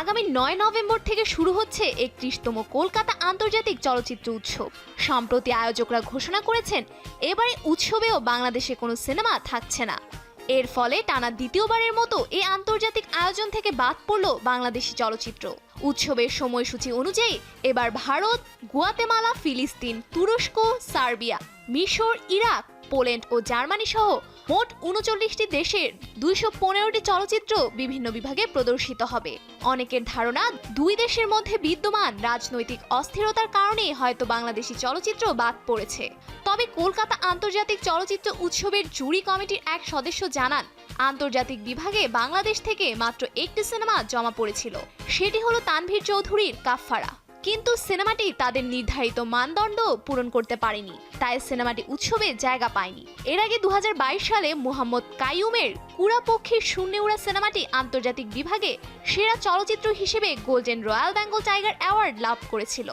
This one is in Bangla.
আগামী নয় নভেম্বর থেকে শুরু হচ্ছে একত্রিশতম কলকাতা আন্তর্জাতিক চলচ্চিত্র উৎসব। সম্প্রতি আয়োজকরা ঘোষণা করেছেন, এবারে উৎসবেও বাংলাদেশে কোনো সিনেমা থাকছে না। এর ফলে টানা দ্বিতীয়বারের মতো এই আন্তর্জাতিক আয়োজন থেকে বাদ পড়ল বাংলাদেশি চলচ্চিত্র। উৎসবের সময়সূচি অনুযায়ী এবার ভারত, গুয়াতেমালা, ফিলিস্তিন, তুরস্ক, সার্বিয়া, মিশর, ইরাক পোল্যান্ড ও জার্মানি সহ মোট উনচল্লিশটি দেশের দুইশো পনেরোটি চলচ্চিত্র বিভিন্ন বিভাগে প্রদর্শিত হবে। অনেকের ধারণা, দুই দেশের মধ্যে বিদ্যমান রাজনৈতিক অস্থিরতার কারণেই হয়তো বাংলাদেশি চলচ্চিত্র বাদ পড়েছে। তবে কলকাতা আন্তর্জাতিক চলচ্চিত্র উৎসবের জুরি কমিটির এক সদস্য জানান, আন্তর্জাতিক বিভাগে বাংলাদেশ থেকে মাত্র একটি সিনেমা জমা পড়েছিল। সেটি হলো তানভীর চৌধুরীর কাফফারা। কিন্তু সিনেমাটি তাদের নির্ধারিত মানদণ্ড পূরণ করতে পারেনি, তাই সিনেমাটি উৎসবে জায়গা পায়নি। এর আগে দু হাজার বাইশ সালে মুহাম্মদ কাইয়ুমের কুড়াপক্ষীর শূন্য উড়া সিনেমাটি আন্তর্জাতিক বিভাগে সেরা চলচ্চিত্র হিসেবে golden royal Bengal tiger award লাভ করেছিল।